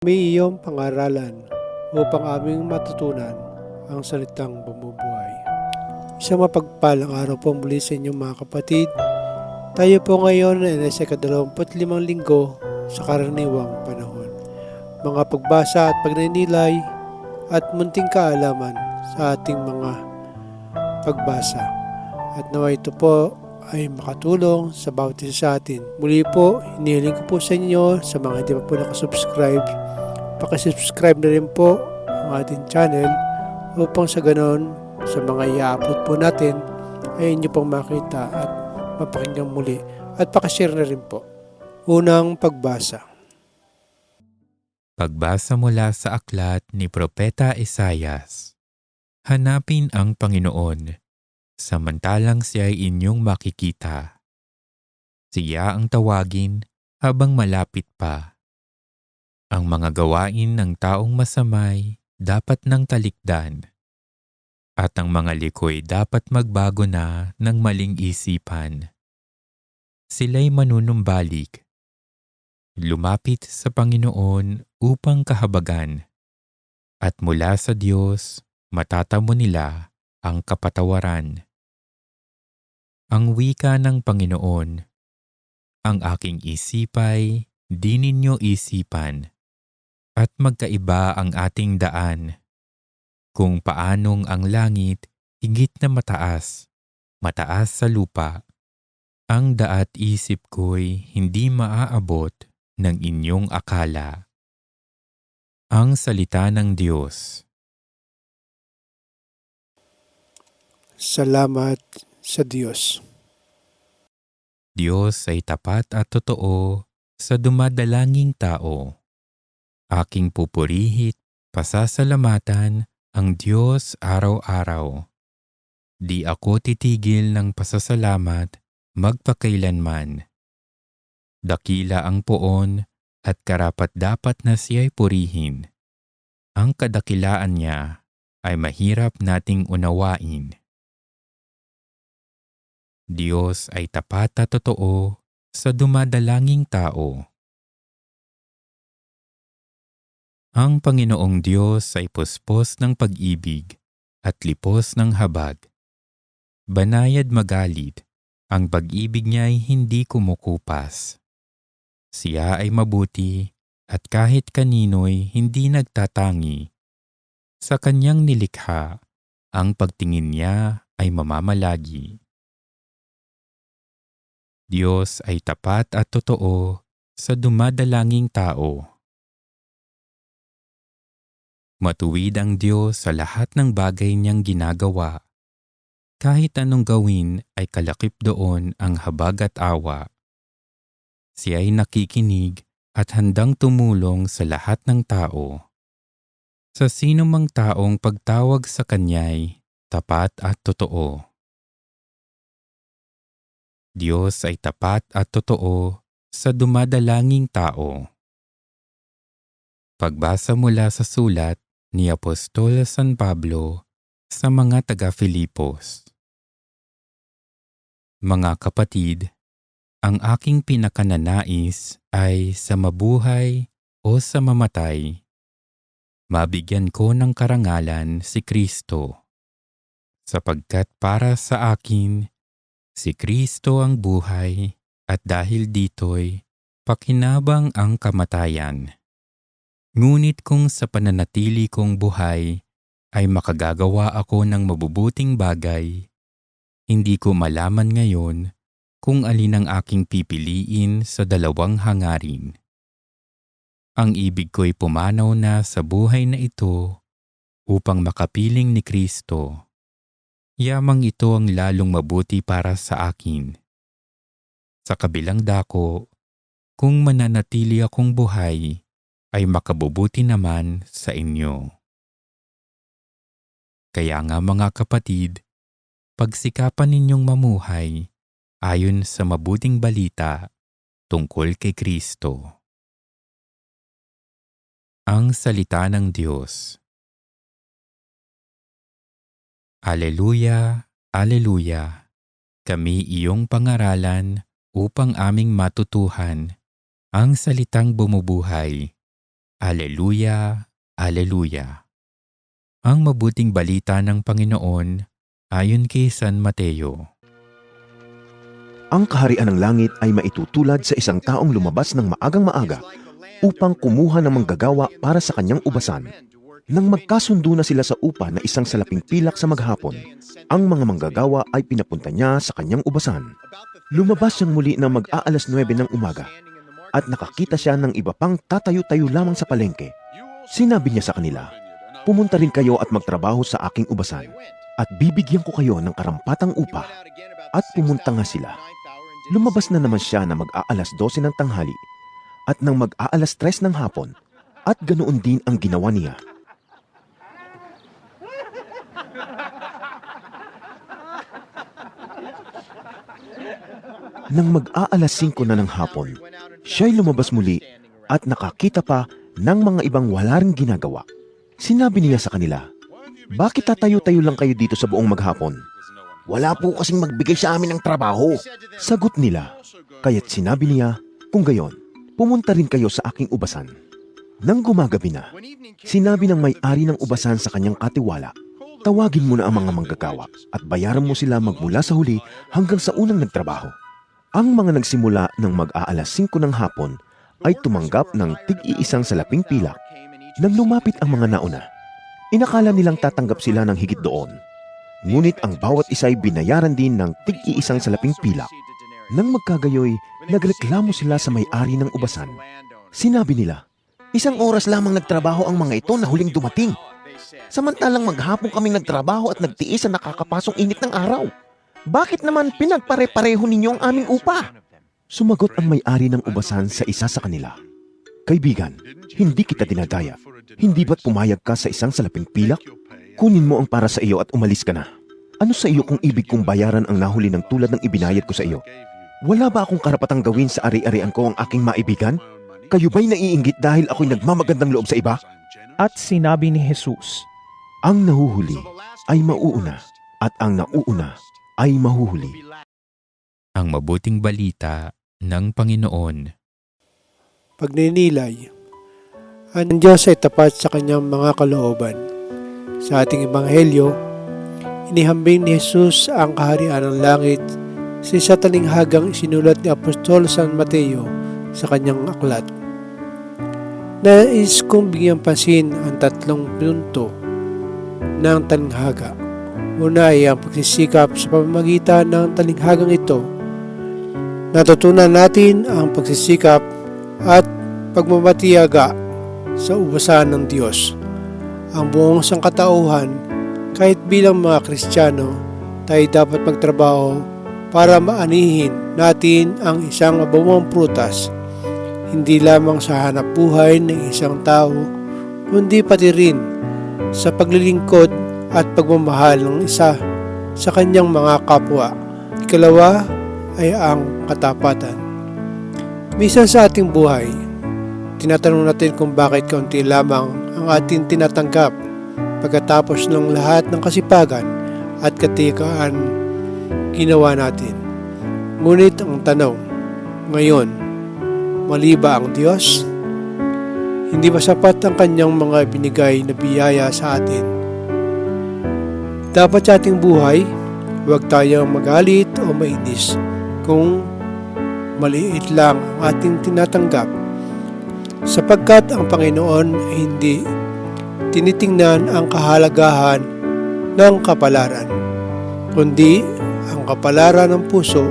May iyong pangaralan upang aming matutunan ang salitang bumubuhay. Isang mapagpalang araw po muli sa inyong mga kapatid. Tayo po ngayon ay nasa kadalawamput limang linggo sa karaniwang panahon. Mga pagbasa at pagninilay at munting kaalaman sa ating mga pagbasa. At nawa ito po ay makatulong sa bawat isa sa atin. Muli po, hinihiling ko po sa inyo sa mga hindi pa po nakasubscribe pakisubscribe na rin po ang ating channel upang sa ganon sa mga i-upload po natin ay inyo pong makita at mapakinggan muli at pakishare na rin po. Unang pagbasa. Pagbasa mula sa aklat ni Propeta Isayas. Hanapin ang Panginoon, samantalang siya ay inyong makikita. Siya ang tawagin habang malapit pa. Ang mga gawain ng taong masamay dapat nang talikdan. At ang mga likoy dapat magbago na ng maling isipan. Sila'y manunumbalik lumapit sa Panginoon upang kahabagan. At mula sa Diyos, matatamo nila ang kapatawaran. Ang wika ng Panginoon, ang aking isipay, di ninyo isipan. At magkaiba ang ating daan. Kung paanong ang langit higit na mataas, mataas sa lupa, ang daat isip ko'y hindi maaabot ng inyong akala. Ang Salita ng Diyos Salamat sa Diyos. Diyos ay tapat at totoo sa dumadalanging tao. Aking pupurihit, pasasalamatan ang Diyos araw-araw. Di ako titigil ng pasasalamat magpakailanman. Dakila ang poon at karapat dapat na siya'y purihin. Ang kadakilaan niya ay mahirap nating unawain. Diyos ay tapat at totoo sa dumadalanging tao. Ang Panginoong Diyos ay puspos ng pag-ibig at lipos ng habag. Banayad magalit, ang pag-ibig niya ay hindi kumukupas. Siya ay mabuti at kahit kanino'y hindi nagtatangi. Sa kanyang nilikha, ang pagtingin niya ay mamamalagi. Diyos ay tapat at totoo sa dumadalanging tao. Matuwid ang Diyos sa lahat ng bagay niyang ginagawa. Kahit anong gawin ay kalakip doon ang habag at awa. Siya ay nakikinig at handang tumulong sa lahat ng tao. Sa sino mang taong pagtawag sa kanya'y tapat at totoo. Diyos ay tapat at totoo sa dumadalanging tao. Pagbasa mula sa sulat ni Apostol San Pablo sa mga taga-Filipos. Mga kapatid, ang aking pinakananais ay sa mabuhay o sa mamatay. Mabigyan ko ng karangalan si Kristo. Sapagkat para sa akin, si Kristo ang buhay at dahil dito'y pakinabang ang kamatayan. Ngunit kung sa pananatili kong buhay ay makagagawa ako ng mabubuting bagay, hindi ko malaman ngayon kung alin ang aking pipiliin sa dalawang hangarin. Ang ibig ko'y pumanaw na sa buhay na ito upang makapiling ni Kristo. Yamang ito ang lalong mabuti para sa akin. Sa kabilang dako, kung mananatili akong buhay, ay makabubuti naman sa inyo. Kaya nga mga kapatid, pagsikapan ninyong mamuhay ayon sa mabuting balita tungkol kay Kristo. Ang Salita ng Diyos Aleluya, Aleluya! Kami iyong pangaralan upang aming matutuhan ang salitang bumubuhay Aleluya, Aleluya. Ang mabuting balita ng Panginoon ayon kay San Mateo. Ang kaharian ng langit ay maitutulad sa isang taong lumabas ng maagang maaga upang kumuha ng manggagawa para sa kanyang ubasan. Nang magkasundo na sila sa upa na isang salaping pilak sa maghapon, ang mga manggagawa ay pinapunta niya sa kanyang ubasan. Lumabas siyang muli na mag-aalas 9 ng umaga at nakakita siya ng iba pang tatayo-tayo lamang sa palengke. Sinabi niya sa kanila, Pumunta rin kayo at magtrabaho sa aking ubasan at bibigyan ko kayo ng karampatang upa. At pumunta nga sila. Lumabas na naman siya na mag-aalas 12 ng tanghali at nang mag-aalas 3 ng hapon at ganoon din ang ginawa niya. Nang mag-aalas 5 na ng hapon, siya'y lumabas muli at nakakita pa ng mga ibang wala ring ginagawa. Sinabi niya sa kanila, Bakit tatayo-tayo lang kayo dito sa buong maghapon? Wala po kasing magbigay sa amin ng trabaho. Sagot nila, kaya't sinabi niya, kung gayon, pumunta rin kayo sa aking ubasan. Nang gumagabi na, sinabi ng may-ari ng ubasan sa kanyang katiwala, tawagin mo na ang mga manggagawa at bayaran mo sila magmula sa huli hanggang sa unang nagtrabaho. Ang mga nagsimula ng mag-aalas 5 ng hapon ay tumanggap ng tig-iisang salaping pilak. Nang lumapit ang mga nauna, inakala nilang tatanggap sila ng higit doon. Ngunit ang bawat isa ay binayaran din ng tig-iisang salaping pilak. Nang magkagayoy, nagreklamo sila sa may-ari ng ubasan. Sinabi nila, Isang oras lamang nagtrabaho ang mga ito na huling dumating. Samantalang maghapon kaming nagtrabaho at nagtiis sa nakakapasong init ng araw. Bakit naman pinagpare-pareho ninyo ang aming upa? Sumagot ang may-ari ng ubasan sa isa sa kanila. Kaibigan, hindi kita dinadaya. Hindi ba't pumayag ka sa isang salaping pilak? Kunin mo ang para sa iyo at umalis ka na. Ano sa iyo kung ibig kong bayaran ang nahuli ng tulad ng ibinayad ko sa iyo? Wala ba akong karapatang gawin sa ari-arian ko ang aking maibigan? Kayo ba'y naiinggit dahil ako'y nagmamagandang loob sa iba? At sinabi ni Jesus, Ang nahuhuli ay mauuna at ang nauuna ay mahuhuli. Ang mabuting balita ng Panginoon. Pagninilay, ang Diyos ay tapat sa kanyang mga kalooban. Sa ating ebanghelyo, inihambing ni Jesus ang kaharian ng langit sa isa talinghagang isinulat ni Apostol San Mateo sa kanyang aklat. Nais kong bigyan pansin ang tatlong punto ng talinghaga. Una ay ang pagsisikap sa pamamagitan ng talinghagang ito. Natutunan natin ang pagsisikap at pagmamatiyaga sa ubasan ng Diyos. Ang buong sangkatauhan, kahit bilang mga Kristiyano, tayo dapat magtrabaho para maanihin natin ang isang mabawang prutas, hindi lamang sa hanap buhay ng isang tao, kundi pati rin sa paglilingkod at pagmamahal ng isa sa kanyang mga kapwa. Ikalawa ay ang katapatan. Minsan sa ating buhay, tinatanong natin kung bakit kaunti lamang ang ating tinatanggap pagkatapos ng lahat ng kasipagan at katikaan ginawa natin. Ngunit ang tanong, ngayon, mali ba ang Diyos? Hindi ba sapat ang kanyang mga binigay na biyaya sa atin? Dapat sa ating buhay, huwag tayong magalit o mainis kung maliit lang ang ating tinatanggap sapagkat ang Panginoon ay hindi tinitingnan ang kahalagahan ng kapalaran, kundi ang kapalaran ng puso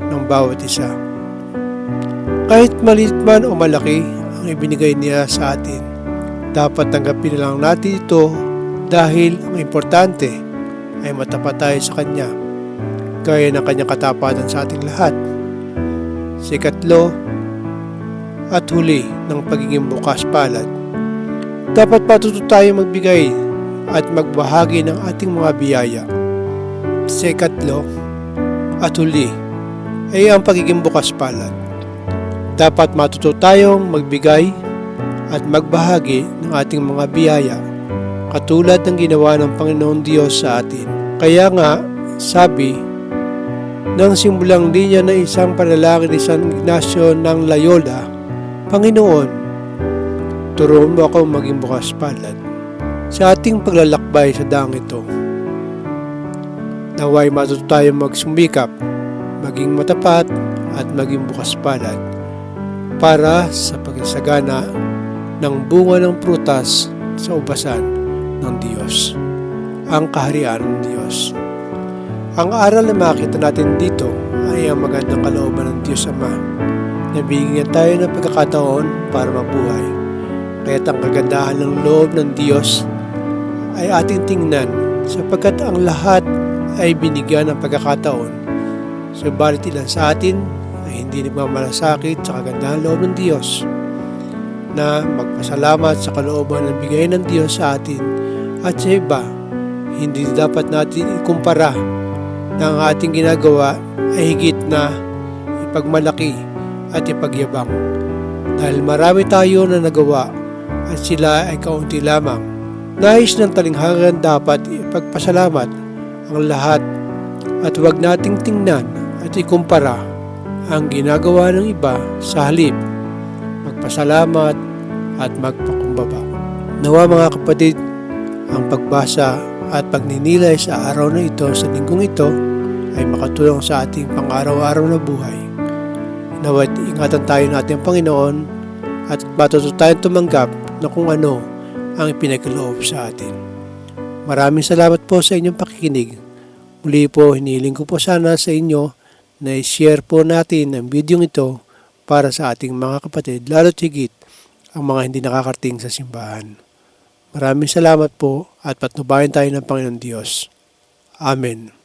ng bawat isa. Kahit maliit man o malaki ang ibinigay niya sa atin, dapat tanggapin lang natin ito dahil ang importante ay matapat tayo sa Kanya, gaya ng Kanyang katapatan sa ating lahat. Sa ikatlo at huli ng pagiging bukas palad, dapat patuto tayo magbigay at magbahagi ng ating mga biyaya. Sa ikatlo at huli ay ang pagiging bukas palad. Dapat matuto tayong magbigay at magbahagi ng ating mga biyaya katulad ng ginawa ng Panginoon Diyos sa atin. Kaya nga, sabi ng simbulang linya ng isang panalangin ni San Ignacio ng Loyola, Panginoon, Turuan mo ako maging bukas palad sa ating paglalakbay sa daang ito. Naway matuto tayo magsumikap, maging matapat at maging bukas palad para sa pagsagana ng bunga ng prutas sa ubasan ng Diyos, ang kaharian ng Diyos. Ang aral na makita natin dito ay ang magandang kalooban ng Diyos Ama. Nabigyan tayo ng pagkakataon para mabuhay. Kaya't ang kagandahan ng loob ng Diyos ay ating tingnan sapagkat ang lahat ay binigyan ng pagkakataon. Subalit ilan sa atin ay hindi nagmamalasakit sa kagandahan loob ng Diyos na magpasalamat sa kalooban ng bigay ng Diyos sa atin at sa iba. Hindi dapat natin ikumpara na ang ating ginagawa ay higit na ipagmalaki at ipagyabang. Dahil marami tayo na nagawa at sila ay kaunti lamang. Nais ng talinghagan dapat ipagpasalamat ang lahat at huwag nating tingnan at ikumpara ang ginagawa ng iba sa halip magpasalamat at magpakumbaba. Nawa mga kapatid, ang pagbasa at pagninilay sa araw na ito sa linggong ito ay makatulong sa ating pang-araw-araw na buhay. Nawat ingatan tayo natin ang Panginoon at matuto tayong tumanggap na kung ano ang ipinagkaloob sa atin. Maraming salamat po sa inyong pakikinig. Muli po, hinihiling ko po sana sa inyo na i-share po natin ang video ito para sa ating mga kapatid, lalo't higit ang mga hindi nakakarating sa simbahan. Maraming salamat po at patnubayan tayo ng Panginoon Diyos. Amen.